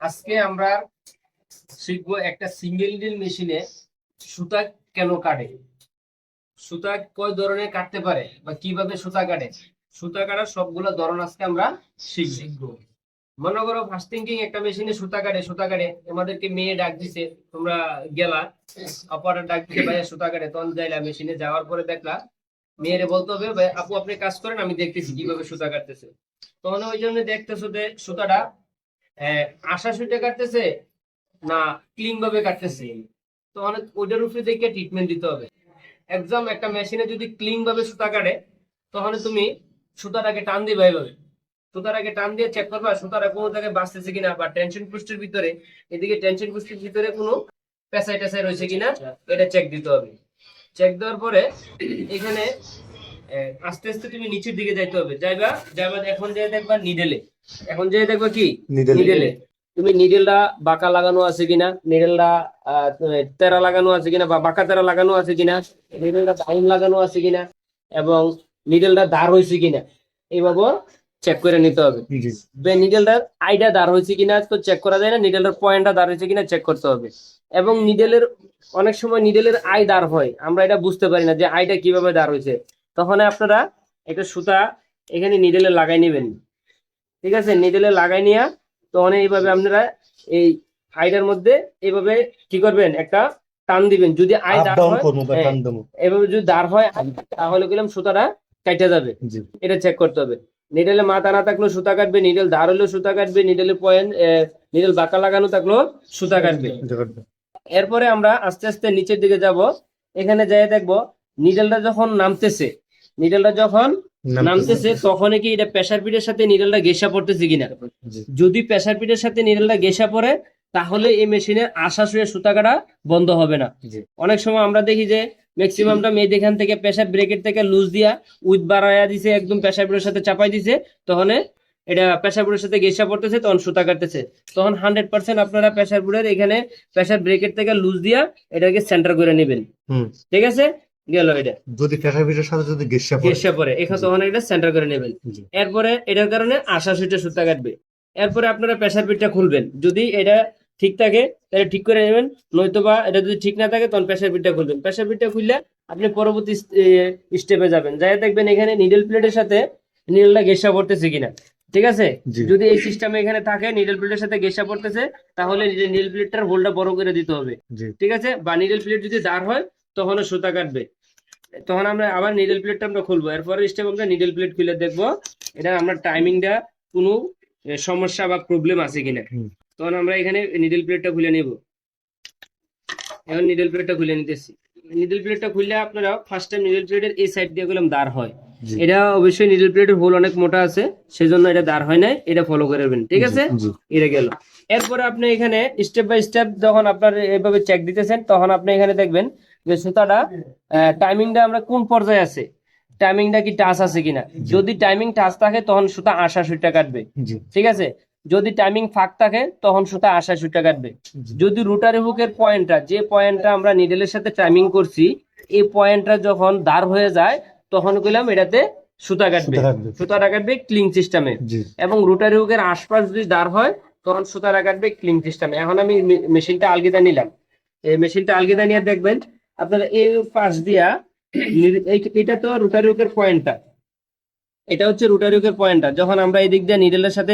আজকে আমরা শিখব একটা সিঙ্গেল নিডল মেশিনে সুতা কেন কাটে? সুতা কয় ধরনের কাটতে পারে বা কীভাবে সুতা কাটে? সুতা কাটার সবগুলো ধরন আজকে আমরা শিখব। মনে করো ফার্স্ট থিঙ্কিং একটা মেশিনে সুতা কাটে সুতা কাটে। আমাদেরকে মেয়ে ডাক দিছে, তোমরা গেলা অপারেটর ডাক দিছে, ভাইয়া সুতা কাটে, তখন যাইলা মেশিনে যাওয়ার পরে দেখলা, মেয়েরে বলতে হবে আপু, আপনি কাজ করেন, আমি দেখতেছি কীভাবে সুতা কাটতেছে। তখন ওই জন্য দেখতেছো যে সুতাটা আশা সুইটে কাটতেছে না ক্লিন ভাবে কাটতেছে? তখন ওইটার উপরে দেখে ট্রিটমেন্ট দিতে হবে। একদম একটা মেশিনে যদি ক্লিন ভাবে সুতা কাটে তখন তুমি সুতাটাকে টান দিবে এইভাবে সুতাটাকে টান দিয়ে চেক করবা সুতাটা কোনো জায়গায় বাঁচতেছে কিনা বা টেনশন পুষ্টির ভিতরে, এদিকে টেনশন পুষ্টির ভিতরে কোনো পেঁচাই টেসাই রয়েছে কিনা, এটা চেক দিতে হবে। চেক দেওয়ার পরে এখানে আস্তে আস্তে তুমি নিচের দিকে যাইতে হবে। যাইবা যাইবা এখন যাই দেখবা নিডেলে এখন যে দেখবা কি? নিডেল। তুমি নিডেলটা বাঁকা লাগানো আছে কিনা? নিডেলটা তেরা লাগানো আছে কিনা বা বাঁকা তেরা লাগানো আছে কিনা? নিডেলটা ডাউন লাগানো আছে কিনা? এবং নিডেলটা দাঁড় হয়েছে কিনা? এইভাবে চেক করে নিতে হবে। নিডেলটার আইটা দাঁড় হয়েছে কিনা তো চেক করা যায় না নিডেলের পয়েন্টটা দাঁড় হয়েছে কিনা চেক করতে হবে। এবং নিডেলের অনেক সময় নিডেলের আই দাঁড় হয়। আমরা এটা বুঝতে পারি না যে আইটা কীভাবে দাঁড় হয়েছে তখন আপনারা একটা সুতা এখানে নিডেলে লাগাই নেবেন। ঠিক আছে? নিডেলে লাগাই নিয়ে তখন এইভাবে আপনারা এই আইটার মধ্যে এইভাবে কি করবেন? একটা টান দিবেন। যদি আই আপ দাঁড় হয় হ্যাঁ। এভাবে যদি দাঁড় হয় তাহলে গেলাম সুতাটা কাইটা যাবে। এটা চেক করতে হবে। নিডেলে মাথা না থাকলেও সুতা কাটবে নিডেল ধার হলেও সুতা কাটবে নিডেলের পয়েন্ট নিডেল বাঁকা লাগানো থাকলেও সুতা কাটবে। এরপরে আমরা আস্তে আস্তে নিচের দিকে যাব। এখানে যাই দেখব নিডেলটা যখন নামতেছে নিডেলটা যখন নামতেছে। তখন কি এটা প্রেসার পিটের সাথে নিডেলটা গেসা পড়তেছে কিনা? যদি প্রেসার পিটের সাথে নিডেলটা গেসা পড়ে তাহলে এই মেশিনের আশা শুয়ে সুতা কাটা বন্ধ হবে না। অনেক সময় আমরা দেখি যে ম্যাক্সিমামটা মেয়ে এখান থেকে প্রেসার ব্রেকেট থেকে লুজ দিয়া উইথ বাড়াইয়া দিছে একদম প্রেসার বোর্ডের সাথে চাপাই দিছে তখন এটা প্রেসার বোর্ডের সাথে গেসা পড়তেছে তখন সুতা কাটতেছে। তখন হান্ড্রেড পার্সেন্ট আপনারা প্রেসার বোর্ডের এখানে প্রেসার ব্রেকেট থেকে লুজ দিয়া এটাকে সেন্টার করে নেবেন। ঠিক আছে? গেল এটা। যদি প্রেসার ফিটের সাথে যদি গেসা গেসা পরে এখানে তখন এটা সেন্টার করে নেবেন। এরপরে এটার কারণে আশা সুইটে সুতা কাটবে। এরপরে আপনারা প্রেসার পিটটা খুলবেন। যদি এটা ঠিক থাকে তাহলে ঠিক করে নেবেন। নয়তো বা এটা যদি ঠিক না থাকে তখন প্রেসার পিটটা খুলবেন। প্রেসার পিটটা খুললে আপনি পরবর্তী স্টেপে যাবেন। যাই দেখবেন এখানে নিডল প্লেটের সাথে নিডলটা গেসা পড়তেছে কিনা। ঠিক আছে? যদি এই সিস্টেমে এখানে থাকে নিডল প্লেটের সাথে গেসা পড়তেছে তাহলে নিডল প্লেটটার হোলটা বড় করে দিতে হবে। ঠিক আছে? বা নিডল প্লেট যদি দাঁড় হয় তখন সুতা কাটবে। তখন আমরা আবার নিডল প্লেটটা আমরা খুলবো। এরপরে স্টেপ আমরা নিডল প্লেট খুলে দেখব এটা আমরা টাইমিংটা কোনো সমস্যা বা প্রবলেম আছে কিনা। তখন আমরা এখানে নিডল প্লেটটা খুলে নিব। এখন নিডল প্লেটটা খুলে নিতেছি। নিডল প্লেটটা খুললে আপনারা ফার্স্ট টাইম নিডল প্লেটের এই সাইড দিয়ে গেলাম দাঁড় হয়। এটা অবশ্যই নিডল প্লেটের হোল অনেক মোটা আছে সেজন্য এটা দাঁড় হয় না এটা ফলো করে নেবেন ঠিক আছে? এটা গেল। এরপরে আপনি এখানে স্টেপ বাই স্টেপ যখন আপনার এভাবে চেক দিতেছেন তখন আপনি এখানে দেখবেন যে সুতাটা টাইমিংটা আমরা কোন পর্যায়ে আছে? টাইমিংটা কি টাচ আছে কিনা? যদি টাইমিং টাচ থাকে তখন সুতা আশা সুইটা কাটবে ঠিক আছে? যদি টাইমিং ফাঁক থাকে তখন সুতা আশা সুইটা কাটবে যদি রোটারি হুকের পয়েন্টটা যে পয়েন্টটা আমরা নিডেলের সাথে টাইমিং করছি এই পয়েন্টটা যখন দাঁড় হয়ে যায় তখন কইলাম এটাতে সুতা কাটবে। সুতা কাটবে। সুতাটা কাটবে ক্লিং সিস্টেমে এবং রোটারি হুকের আশপাশ যদি দাঁড় হয় তখন সুতারা কাটবে ক্লিং সিস্টেমে এখন আমি মেশিনটা আলগিদা নিলাম। এই মেশিনটা আলগিদা নিয়ে দেখবেন আপনারা এই পাশ দিয়া এটা তো রোটারি হুকের পয়েন্টটা এটা হচ্ছে রোটারি হুকের পয়েন্টটা যখন আমরা এই দিক দিয়ে নিডেলের সাথে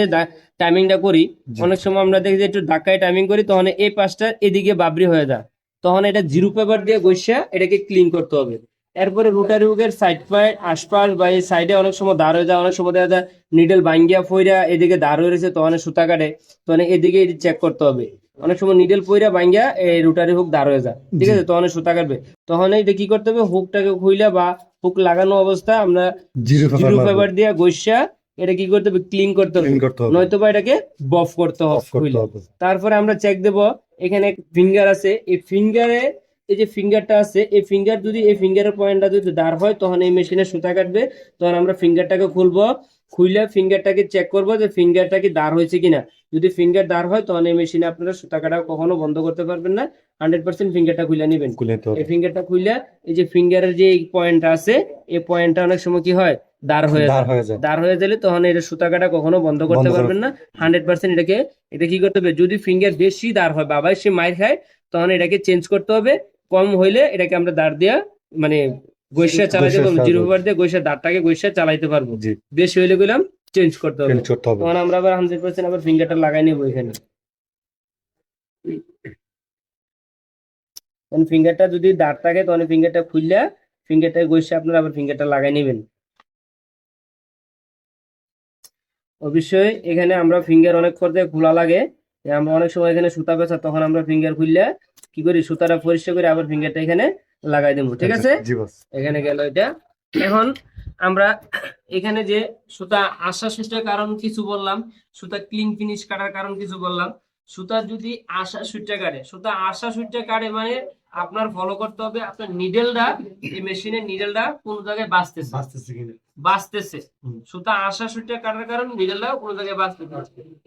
টাইমিংটা করি। অনেক সময় আমরা দেখি যে একটু ধাক্কায় টাইমিং করি তখন এই পাশটা এদিকে বাবরি হয়ে যায়। তখন এটা জিরো পেপার দিয়ে গসিয়া এটাকে ক্লিন করতে হবে। এরপরে রোটারি হুকের সাইড পায় আশপাশ বা এই সাইডে অনেক সময় দাঁড় হয়ে যায় অনেক সময় দেখা যায় নিডেল ভাঙ্গিয়া ফইরা এদিকে দাঁড় হয়ে রয়েছে তখন সুতা কাটে তখন এদিকে চেক করতে হবে। অনেক সময় নিডেল পইরা ভাঙ্গিয়া এই রোটারি হুক দাঁড় হয়ে যায়। ঠিক আছে? তখন সুতা কাটবে। তখন এটা কি করতে হবে? হুকটাকে খুইলা বা হুক লাগানো অবস্থা আমরা জিরো পেপার পেপার দিয়ে গসিয়া এটা কি করতে হবে? ক্লিন করতে হবে। নয়তো বা এটাকে বফ করতে হবে তারপরে আমরা চেক দেব এখানে ফিঙ্গার আছে। এই ফিঙ্গারে এই যে ফিঙ্গারটা আছে এই ফিঙ্গার যদি এই ফিঙ্গারের পয়েন্টটা যদি দাঁড় হয় তখন এই মেশিনে সুতা কাটবে। তখন আমরা ফিঙ্গারটাকে খুলবো। খুলে ফিঙ্গারটাকে চেক করব যে ফিঙ্গারটা কি দাঁড় হয়েছে কিনা। যদি ফিঙ্গার দাঁড় হয় তখন এই মেশিনে আপনারা সুতা কাটা কখনো বন্ধ করতে পারবেন না। হান্ড্রেড পার্সেন্ট ফিঙ্গারটা খুলে নেবেন এই ফিঙ্গারটা খুললে এই যে ফিঙ্গারের যে পয়েন্টটা আছে এই পয়েন্টটা অনেক সময় কি হয়? দাঁড় হয়ে যায়। দাঁড় হয়ে যায়। দাঁড় হয়ে গেলে তখন এটা সুতা কাটা কখনো বন্ধ করতে পারবেন না। হান্ড্রেড পার্সেন্ট এটাকে এটা কি করতে হবে? যদি ফিঙ্গার বেশি দাঁড় হয় বাবা সে মাইর খায় তখন এটাকে চেঞ্জ করতে হবে। কম হইলে এটাকে আমরা দাঁড় দেওয়া মানে গৈসা চালাইতে পারব জিরো ওভার দিয়ে গৈসা দাঁড়টাকে গৈসা চালাইতে পারব। বেশি হইলে গেলাম চেঞ্জ করতে হবে। তখন আমরা আবার হান্ড্রেড পার্সেন্ট আবার ফিঙ্গারটা লাগাই নেব এখানে। ফিঙ্গারটা যদি দাঁড় থাকে তখন ফিঙ্গারটা খুললে ফিঙ্গারটা গৈসে আপনারা আবার ফিঙ্গারটা লাগাই নেবেন। অবশ্যই এখানে আমরা ফিঙ্গার অনেক করতে খোলা লাগে। আমরা অনেক সময় এখানে সুতা পেঁচা তখন আমরা ফিঙ্গার খুললে কি করি? সুতাটা পরিষ্কার করে আবার ফিঙ্গারটা এখানে লাগাই দেবো ঠিক আছে? এখানে গেল এটা। এখন আমরা এখানে যে সুতা আশা সুতার কারণ কিছু বললাম সুতা ক্লিন ফিনিশ কাটার কারণ কিছু বললাম। সুতা যদি আশা সুইটটা কাটে সুতা আশা সুইটটা কাটে মানে আপনার ফলো করতে হবে আপনার নিডেলটা এই মেশিনের নিডেলটা কোন জায়গায় বাঁচতেছে। বাঁচতেছে কিনা? বাঁচতেছে। সুতা আশা সুইটটা কাটার কারণ নিডেলটা কোনো জায়গায় বাঁচতেছে।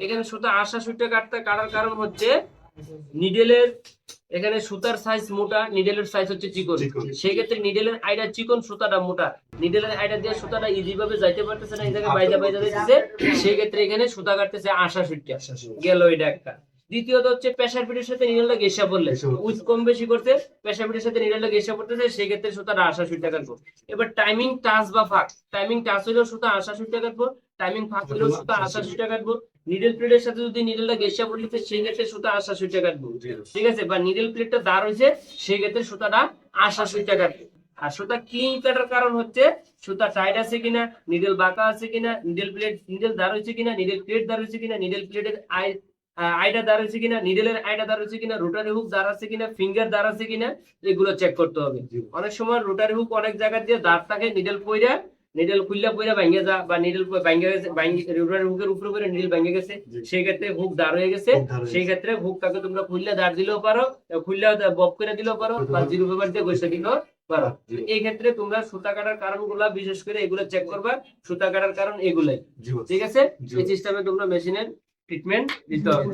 এখানে সুতা আশা সুইটটা কাটতে কাটার কারণ হচ্ছে নিডেলের এখানে সুতার সাইজ মোটা নিডেলের সাইজ হচ্ছে চিকন। সেই ক্ষেত্রে নিডেলের আইডা চিকন সুতাটা মোটা। নিডেলের আইডা দিয়ে সুতাটা ইজি ভাবে যাইতে পারতেছে না এই জায়গায় বাইজা বাইজা দিতেছে সেই ক্ষেত্রে এখানে সুতা কাটতেছে আশা সুইটটা গেল এটা একটা। দ্বিতীয়ত হচ্ছে প্রেসার ফিটের সাথে নিডেলটা গেসা পড়লে। উইথ কম বেশি করতে প্রেসার ফিটের সাথে নিডেলটা গেসা পড়তেছে সেই ক্ষেত্রে সুতাটা আশা সুইটটা কাটবো। এবার টাইমিং টাচ বা ফাঁক। টাইমিং টাচ হলেও সুতা আশা সুইটটা কাটবো। টাইমিং ফাঁক হলেও সুতা আশা সুইটটা কাটবো। নিডেল প্লেটের সাথে যদি নিডেলটা গেসা পড়লেছে সেই ক্ষেত্রে সুতা আশা সুইটটা কাটবো। ঠিক আছে? বা নিডেল প্লেটটা দাঁড় হয়েছে সেই ক্ষেত্রে সুতাটা আশা সুইটটা কাটবে। আর সুতা ক্লিন কাটার কারণ হচ্ছে সুতা টাইট আছে কিনা নিডেল বাঁকা আছে কিনা নিডেল প্লেট নিডেল দাঁড় হয়েছে কিনা নিডেল প্লেট দাঁড় হয়েছে কিনা নিডেল প্লেটের আই আইটা দাঁড় হয়েছে কিনা নিডেলের আইটা দাঁড় হয়েছে কিনা রোটারি হুক দাঁড় আছে কিনা ফিঙ্গার দাঁড় আছে কিনা এগুলো চেক করতে হবে। অনেক সময় রোটারি হুক অনেক জায়গা দিয়ে দাঁড় থাকে নিডেল পইরা নিডেল খুললা পইরা ভাঙ্গে যা বা নিডেল ভাঙ্গে গেছে রোটারি হুকের উপরে পরে নিডেল ভাঙ্গে গেছে। সেই ক্ষেত্রে হুক দাঁড় হয়ে গেছে। হয়ে সেই ক্ষেত্রে হুকটাকে তোমরা খুললে দাঁড় দিলেও পারো খুললে বব করে দিলেও পারো বা জিরো পেপার দিয়ে বসে দিলেও পারো। জি। এই ক্ষেত্রে তোমরা সুতা কাটার কারণগুলা বিশেষ করে এগুলো চেক করবা সুতা কাটার কারণ এগুলাই। ঠিক আছে? এই সিস্টেমে তোমরা মেশিনের ট্রিটমেন্ট দিতে হবে।